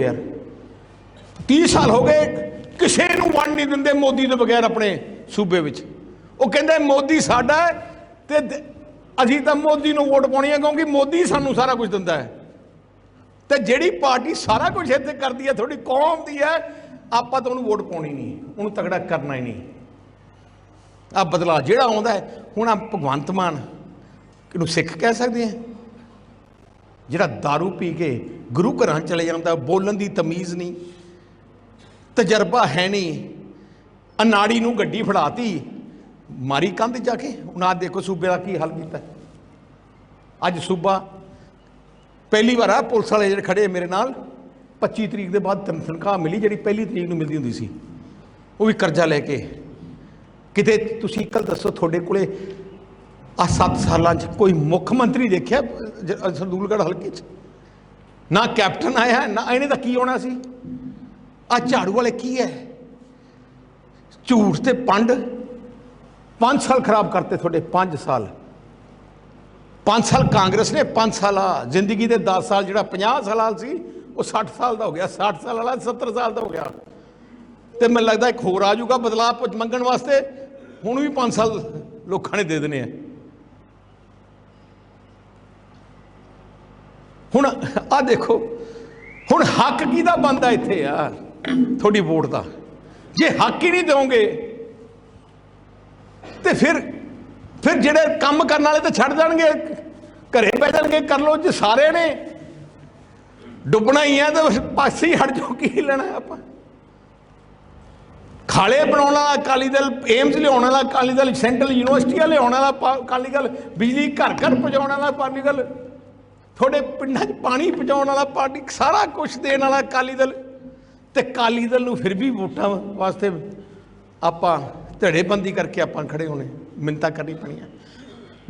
ਯਾਰ 30 ਸਾਲ ਹੋ ਗਏ, ਕਿਸੇ ਨੂੰ ਵੰਡ ਨਹੀਂ ਦਿੰਦੇ ਮੋਦੀ ਦੇ ਬਗੈਰ ਆਪਣੇ ਸੂਬੇ ਵਿੱਚ। ਉਹ ਕਹਿੰਦੇ, ਮੋਦੀ ਸਾਡਾ ਹੈ ਤੇ ਅਸੀਂ ਤਾਂ ਮੋਦੀ ਨੂੰ ਵੋਟ ਪਾਉਣੀ ਹੈ ਕਿਉਂਕਿ ਮੋਦੀ ਸਾਨੂੰ ਸਾਰਾ ਕੁਝ ਦਿੰਦਾ ਹੈ। ਤੇ ਜਿਹੜੀ ਪਾਰਟੀ ਸਾਰਾ ਕੁਝ ਇੱਥੇ ਕਰਦੀ ਹੈ, ਤੁਹਾਡੀ ਕੌਮ ਦੀ ਹੈ, ਆਪਾਂ ਤਾਂ ਉਹਨੂੰ ਵੋਟ ਪਾਉਣੀ ਨਹੀਂ, ਉਹਨੂੰ ਤਗੜਾ ਕਰਨਾ ਹੀ ਨਹੀਂ। ਆ ਬਦਲਾ ਜਿਹੜਾ ਆਉਂਦਾ ਹੁਣ ਆ ਭਗਵੰਤ ਮਾਨ ਕਿਹਨੂੰ ਸਿੱਖ ਕਹਿ ਸਕਦੇ ਆ ਜਿਹੜਾ दारू ਪੀ ਕੇ ਗੁਰੂ ਘਰਾਂ ਚਲੇ ਜਾਂਦਾ ਬੋਲਣ ਦੀ ਤਮੀਜ਼ ਨਹੀਂ, ਤਜਰਬਾ ਹੈ ਨਹੀਂ। ਅਨਾੜੀ ਨੂੰ ਗੱਡੀ ਫੜਾਤੀ, ਮਾਰੀ ਕੰਧ ਜਾ ਕੇ, ਉਹਨਾਂ ਦੇਖੋ ਸੂਬੇ ਦਾ ਕੀ ਹਾਲ ਕੀਤਾ। ਅੱਜ ਸੂਬਾ, ਪਹਿਲੀ ਵਾਰ ਆ, ਪੁਲਿਸ ਵਾਲੇ ਜਿਹੜੇ ਖੜੇ ਮੇਰੇ ਨਾਲ 25 ਤਰੀਕ ਦੇ ਬਾਅਦ ਤਨ- ਤਨਖਾਹ ਮਿਲੀ, ਜਿਹੜੀ ਪਹਿਲੀ ਤਰੀਕ ਨੂੰ ਮਿਲਦੀ ਹੁੰਦੀ ਸੀ। ਉਹ ਵੀ ਕਰਜ਼ਾ ਲੈ ਕੇ। ਕਿਤੇ ਤੁਸੀਂ ਕੱਲ ਦੱਸੋ, ਤੁਹਾਡੇ ਕੋਲੇ ਆ 7 ਸਾਲਾਂ 'ਚ ਕੋਈ ਮੁੱਖ ਮੰਤਰੀ ਦੇਖਿਆ, ਜ- ਹਲਕੇ 'ਚ? ਨਾ ਕੈਪਟਨ ਆਇਆ, ਨਾ ਇਹਨੇ ਤਾਂ ਕੀ ਹੋਣਾ ਸੀ? ਆ ਝਾੜੂ ਵਾਲੇ ਕੀ ਹੈ ਝੂਠ ਤੇ ਪੰਡ। 5 ਸਾਲ ਖਰਾਬ ਕਰਤੇ ਤੁਹਾਡੇ 5 ਸਾਲ। 5 ਸਾਲ ਕਾਂਗਰਸ ਨੇ 5 ਸਾਲ ਆ। ਜ਼ਿੰਦਗੀ ਦੇ 10 ਸਾਲ, ਜਿਹੜਾ 50 ਸਾਲਾਂ ਸੀ, ਉਹ 60 ਸਾਲ ਦਾ ਹੋ ਗਿਆ। 60 ਸਾਲ ਵਾਲਾ 70 ਸਾਲ ਦਾ ਹੋ ਗਿਆ। ਤੇ ਮੈਨੂੰ ਲੱਗਦਾ ਇੱਕ ਹੋਰ ਆ ਜਾਊਗਾ ਬਦਲਾਅ ਮੰਗਣ ਵਾਸਤੇ। ਹੁਣ ਵੀ 5 ਸਾਲ ਲੋਕਾਂ ਨੇ ਦੇ ਦੇਣੇ ਆ ਹੁਣ ਆ ਦੇਖੋ, ਹੁਣ ਹੱਕ ਕਿਹਦਾ ਬੰਦਾ ਇੱਥੇ ਆ ਤੁਹਾਡੀ ਵੋਟ ਦਾ। ਜੇ ਹੱਕ ਹੀ ਨਹੀਂ ਦਿਓਗੇ, ਤੇ ਫਿਰ ਫਿਰ ਜਿਹੜੇ ਕੰਮ ਕਰਨ ਵਾਲੇ ਤਾਂ ਛੱਡ ਜਾਣਗੇ, ਘਰੇ ਬਹਿ ਜਾਣਗੇ, ਕਰ ਲੋ ਜੇ ਸਾਰੇ ਨੇ। ਡੁੱਬਣਾ ਹੀ ਆ ਤਾਂ ਪਾਸੇ ਹੀ ਹਟ ਜਾਓ, ਕੀ ਲੈਣਾ ਆਪਾਂ? ਖਾਲੇ ਬਣਾਉਣਾ ਅਕਾਲੀ ਦਲ ਏਮਸ ਲਿਆਉਣ ਵਾਲਾ ਅਕਾਲੀ ਦਲ, ਸੈਂਟਰਲ ਯੂਨੀਵਰਸਿਟੀਆਂ ਲਿਆਉਣ ਵਾਲਾ ਅਕਾਲੀ ਦਲ, ਬਿਜਲੀ ਘਰ ਘਰ ਪਹੁੰਚਾਉਣ ਵਾਲਾ ਅਕਾਲੀ ਦਲ ਤੁਹਾਡੇ ਪਿੰਡਾਂ 'ਚ ਪਾਣੀ ਪਹੁੰਚਾਉਣ ਵਾਲਾ ਪਾਰਟੀ ਸਾਰਾ ਕੁਝ ਦੇਣ ਵਾਲਾ ਅਕਾਲੀ ਦਲ। ਤੇ ਅਕਾਲੀ ਦਲ ਨੂੰ ਫਿਰ ਵੀ ਵੋਟਾਂ ਵਾਸਤੇ ਆਪਾਂ ਧੜੇਬੰਦੀ ਕਰਕੇ ਆਪਾਂ ਖੜੇ ਹੋਣੇ। ਮਿੰਤਾ ਕਰਨੀ ਪੈਣੀਆਂ।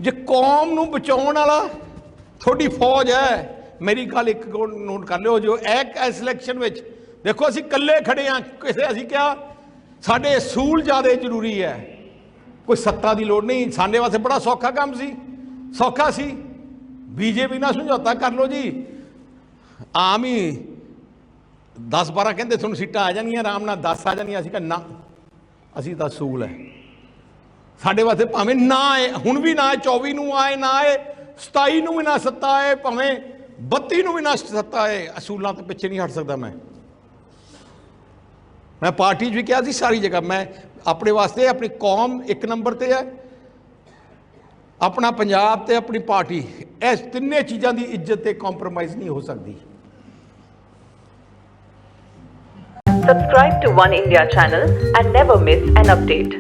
ਜੇ ਕੌਮ ਨੂੰ ਬਚਾਉਣ ਵਾਲਾ ਤੁਹਾਡੀ ਫੌਜ ਹੈ, ਮੇਰੀ ਗੱਲ ਇੱਕ ਨੋਟ ਕਰ ਲਿਓ ਜੋ ਇੱਕ ਇਸ ਇਲੈਕਸ਼ਨ ਵਿੱਚ। ਦੇਖੋ ਅਸੀਂ ਇਕੱਲੇ ਖੜੇ ਆ ਕਿਸੇ ਅਸੀਂ ਕਿਹਾ, ਸਾਡੇ ਅਸੂਲ ਜ਼ਿਆਦਾ ਜ਼ਰੂਰੀ ਹੈ। ਕੋਈ ਸੱਤਾ ਦੀ ਲੋੜ ਨਹੀਂ, ਸਾਡੇ ਵਾਸਤੇ ਬੜਾ ਸੌਖਾ ਕੰਮ ਸੀ। ਸੌਖਾ ਸੀ। ਬੀਜੇਪੀ ਨਾਲ ਸਮਝੌਤਾ ਕਰ ਲਓ ਜੀ। ਆਮ ਹੀ 10 12 ਕਹਿੰਦੇ ਤੁਹਾਨੂੰ ਸੀਟਾਂ ਆ ਜਾਣਗੀਆਂ, ਆਰਾਮ ਨਾਲ 10 ਆ ਜਾਣਗੀਆਂ। ਅਸੀਂ ਕਹਿੰਦੇ ਨਾ, ਅਸੀਂ ਤਾਂ ਅਸੂਲ ਹੈ ਸਾਡੇ ਵਾਸਤੇ ਭਾਵੇਂ ਨਾ ਆਏ, ਹੁਣ ਵੀ ਨਾ ਆਏ 24 ਨੂੰ ਆਏ, ਨਾ ਆਏ 27 ਨੂੰ ਵੀ ਨਾ ਸੱਤਾ ਆਏ, ਭਾਵੇਂ 32 ਨੂੰ ਵੀ ਨਾ ਸੱਤਾ ਆਏ ਅਸੂਲਾਂ ਤੋਂ ਪਿੱਛੇ ਨਹੀਂ ਹਟ ਸਕਦਾ ਮੈਂ। ਮੈਂ ਪਾਰਟੀ 'ਚ ਵੀ ਕਿਹਾ ਸੀ ਸਾਰੀ ਜਗ੍ਹਾ, ਮੈਂ ਆਪਣੇ ਵਾਸਤੇ ਆਪਣੀ ਕੌਮ ਇੱਕ ਨੰਬਰ ਤੇ ਹੈ ਆਪਣਾ ਪੰਜਾਬ ਤੇ ਆਪਣੀ ਪਾਰਟੀ ਇਸ ਤਿੰਨੇ ਚੀਜ਼ਾਂ ਦੀ ਇੱਜ਼ਤ ਤੇ ਕੰਪਰੋਮਾਈਜ਼ ਨਹੀਂ ਹੋ ਸਕਦੀ Subscribe to One India channel and never miss an update.